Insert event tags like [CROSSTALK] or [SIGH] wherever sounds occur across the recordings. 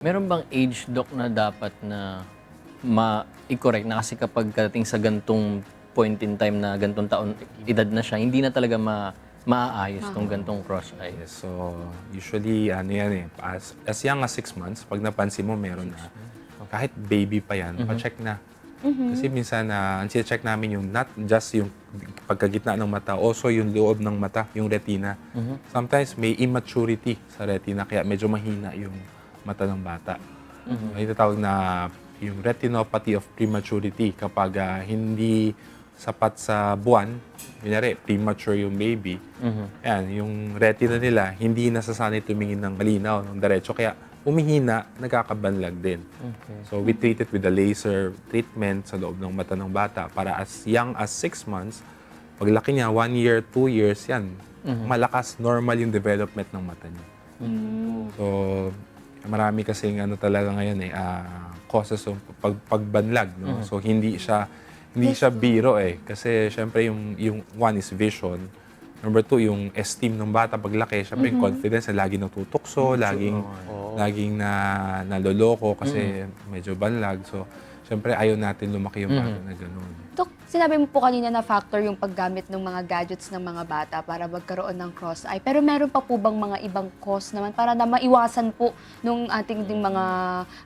Meron bang age doc na dapat na ma-correct na kasi kapag karating sa gantong point in time na gantong taon edad na siya, hindi na talaga ma maaayos tong gantong cross eye. Yes, so usually ano yan eh, as, as young as 6 months, pag napansin mo meron na, kahit baby pa yan, pa-check na. Kasi minsan na ang check namin yung not just yung pagkagitna ng mata, also yung loob ng mata, yung retina. Sometimes may immaturity sa retina kaya medyo mahina yung mata ng bata. May tatawag na yung retinopathy of prematurity kapag ah, hindi sapat sa buwan, kunyari, premature yung baby, yan, yung retina nila, hindi nasasanay tumingin ng malinaw, ng diretso, kaya umihina, nagkakabanlag din. So we treat it with a laser treatment sa loob ng mata ng bata para as young as 6 months, paglaki niya, 1 year, 2 years, yan, malakas, normal yung development ng mata niya. So, marami kasing ano talaga ngayon eh, ah, causes of pag, pagbanlag. No? So, hindi siya hindi siya biro eh. Kasi, syempre, yung, yung one is vision. Number two, yung esteem ng bata paglaki. Syempre, yung confidence na laging natutukso, laging, laging na, naloloko kasi medyo banlag. So, syempre, ayaw natin lumaki yung bata na gano'n. Dok, sinabi mo po kanina na factor yung paggamit ng mga gadgets ng mga bata para magkaroon ng cross eye. Pero meron pa po bang mga ibang cause naman para na maiwasan po nung ating ding mga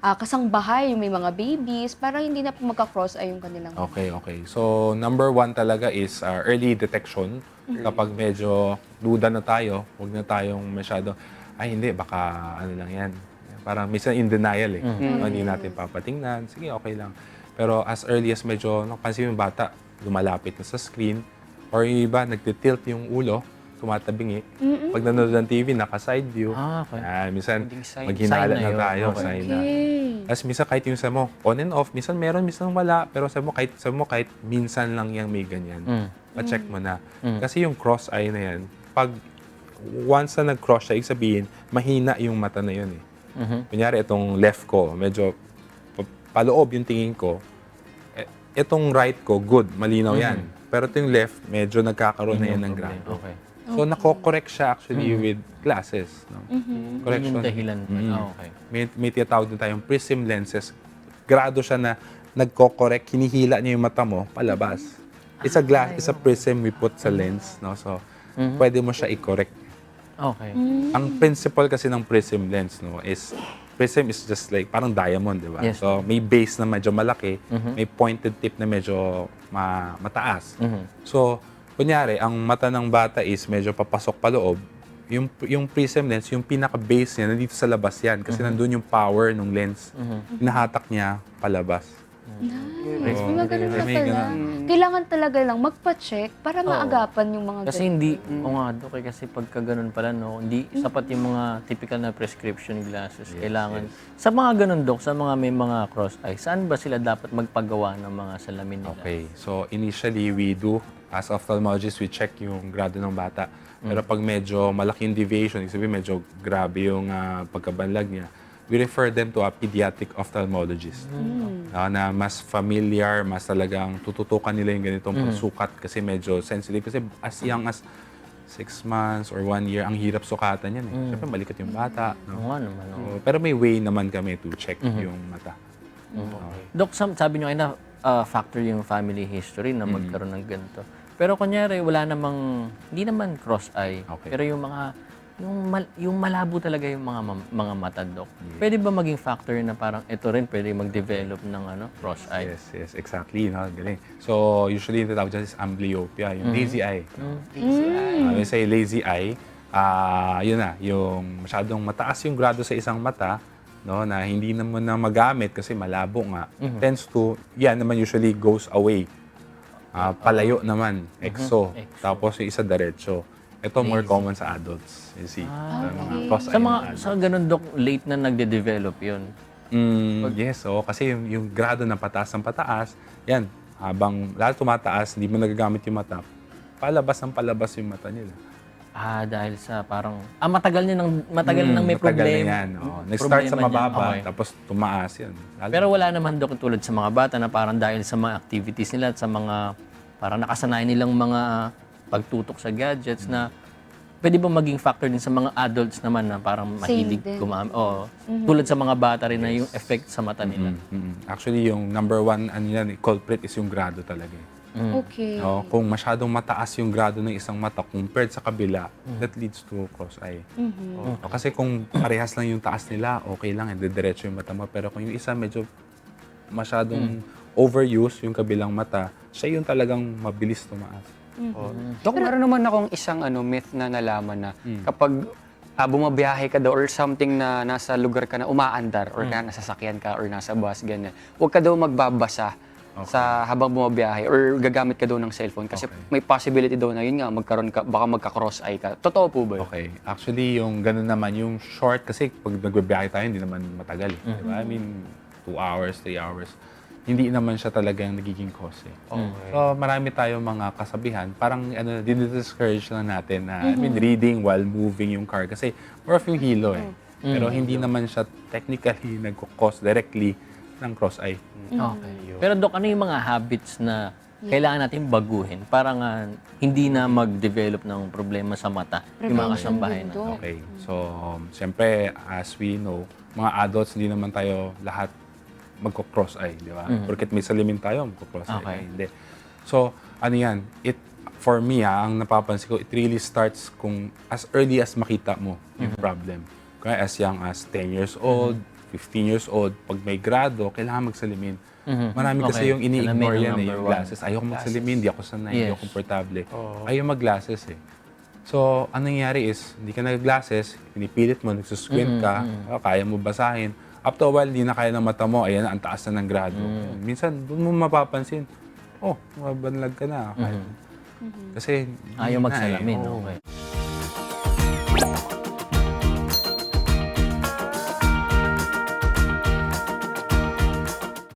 ah, kasangbahay, yung may mga babies, para hindi na po magka-cross eye yung kanilang Okay, okay. So, number one talaga is uh, early detection. Kapag medyo duda na tayo, huwag na tayong masyado, ay hindi, baka ano lang yan. Parang minsan in denial eh. Hindi natin papatingnan. Sige, okay lang. Pero as early as medyo napansin yung bata, lumalapit na sa screen, or yung iba, nagtitilt yung ulo, tumatabingi. Pag nanonood ng TV, naka-side view. Ah, okay. Ah, minsan, sign- maghinala sign na na tayo. Okay. Sign na. Tapos minsan kahit yung sa mo, on and off, minsan meron, minsan wala. Pero sa mo, kahit, sa mo, kahit minsan lang yung may ganyan. Mm. Pa-check mo na. Kasi yung cross eye na yan, pag once na nag-cross siya, ibig sabihin, mahina yung mata na yun eh. Mhm. Kunyari, itong left ko, medyo pa- paloob yung tingin ko. Eh, Itong right ko, good, malinaw yan. Pero ito yung left, medyo nagkakaroon na yan ng Problem. grado. Okay. So, nako-correct siya actually with glasses. No? Yun Correction. yung dahilan pa. Mm. Ah, okay. May, may tinatawag din tayong prism lenses. Grado siya na nagko-correct, hinihila niya yung mata mo palabas. It's a glass, it's a prism we put sa lens, no? So, pwede mo siya i-correct. Okay. Ang principle kasi ng prism lens, no, is prism is just like parang diamond, di ba? Yes. So, may base na medyo malaki, may pointed tip na medyo ma- mataas. Mhm. So, kunyari, ang mata ng bata is medyo papasok pa loob. Yung, yung prism lens, yung pinaka-base niya, nandito sa labas yan. Kasi nandun yung power ng lens. Hinahatak niya palabas. Nice. Oo. Ganun na May pala. ganun. Kailangan talaga lang magpa-check para maagapan yung mga Kasi ganun. hindi, o nga, Dok, eh, kasi pagka ganun pala, no, hindi sapat yung mga typical na prescription glasses. Kailangan, sa mga ganun, Dok, sa mga may mga cross eye, saan ba sila dapat magpagawa ng mga salamin nila? Okay. So, initially, we do, as ophthalmologists, we check yung grado ng bata. Pero pag medyo malaking deviation, ibig sabihin medyo grabe yung ah, pagkabanlag niya, we refer them to a pediatric ophthalmologist. Ah, na mas familiar, mas talagang tututukan nila yung ganitong pagsukat kasi medyo sensitive. Kasi as young as six months or one year, ang hirap sukatan yan. Eh. Siyempre, malikat yung bata. Oo No? nga naman. oo. So, pero may way naman kami to check yung mata. Dok, sam- sabi nyo kayo na ah, factor yung family history na magkaroon ng ganito. Pero kunyari, wala namang, hindi naman cross eye. Okay. Pero yung mga, yung, mal- yung malabo talaga yung mga mam- mga mata, Dok. Pwede ba maging factor na parang ito rin pwede mag-develop ng ano, cross eye? Yes, yes, exactly. No? Galing. So, usually, yung tinatawag dyan is amblyopia, yung lazy eye. Uh, when we say lazy eye, ah yun na, yung masyadong mataas yung grado sa isang mata, no, na hindi naman na magamit kasi malabo nga, tends to, yan naman usually goes away. Ah, palayo naman, exo. Exo. Tapos yung isa diretso. Ito more common sa adults, you see. Sa mga cross Sa mga, sa ganun, Dok, late na nagde-develop yun. Mm, yes, oh, kasi yung, yung grado ng pataas ng pataas, yan, habang lalo tumataas, hindi mo nagagamit yung mata, palabas ng palabas yung mata nila. Ah, dahil sa parang, ah, matagal niya nang, matagal na nang may Mm, matagal problema. Na yan, oh. Nag-start sa Problema mababa, Okay. tapos tumaas yan. Lalo- Pero wala naman Dok tulad sa mga bata na parang dahil sa mga activities nila at sa mga parang nakasanay nilang mga pagtutok sa gadgets na pwede ba maging factor din sa mga adults naman na parang mahilig gumamit? Oo. Tulad sa mga bata rin na yung effect sa mata nila. Mm. Actually, yung number one ano yan, culprit is yung grado talaga. eh. Okay. No? Kung masyadong mataas yung grado ng isang mata compared sa kabila, that leads to cross-eye. Mhm. Oo. Kasi kung parehas lang yung taas nila, okay lang, hindi diretso yung mata mo. Pero kung yung isa medyo masyadong overuse yung kabilang mata, siya yung talagang mabilis tumaas. Oh. Dok, meron naman akong isang ano myth na nalaman na kapag ah, bumabiyahe ka daw or something na nasa lugar ka na umaandar or kaya nasasakyan ka or nasa bus, ganyan, huwag ka daw magbabasa sa habang bumabiyahe or gagamit ka daw ng cellphone kasi Okay. may possibility daw na yun nga magkaroon ka baka magka-cross eye ka. Totoo po ba yun? Okay. Actually, yung ganun naman, yung short, kasi pag nagbibiyahe tayo, hindi naman matagal. eh. Di ba? I mean, two hours, three hours. Hindi naman siya talagang nagiging cause. Eh. So, marami tayong mga kasabihan. Parang, ano, dinidiscourage lang natin na, I mean, reading while moving yung car. Kasi, more of yung hilo eh. Pero hindi naman siya technically [LAUGHS] nagkukos directly ng cross-eye. Okay. Pero Dok, ano yung mga habits na kailangan natin baguhin para nga hindi na mag-develop ng problema sa mata yung mga kasambahay na. Okay. So, um, siyempre, as we know, mga adults, hindi naman tayo lahat magko-cross eye, di ba? Porket may salamin tayo, magko-cross eye. Okay. Hindi. So, ano yan? It, for me, ah, ang napapansin ko, it really starts kung as early as makita mo yung problem. Kaya as young as 10 years old, 15 years old, pag may grado, kailangan magsalimin. Marami kasi Okay. yung ini-ignore ang yan eh, yung glasses. Ayoko magsalimin, di ako sanay, hindi Yes. ako komportable. Ayaw mag-glasses eh. So, anong nangyari is, hindi ka nag-glasses, pinipilit mo, nagsusquint ka, ah, kaya mo basahin. Up to a while, hindi na kaya ng mata mo, ayan, ang taas na ng grado. Minsan, doon mo mapapansin, oh, mabanlag ka na. Kaya. Kasi, Ayaw na magsalamin. Eh. Okay.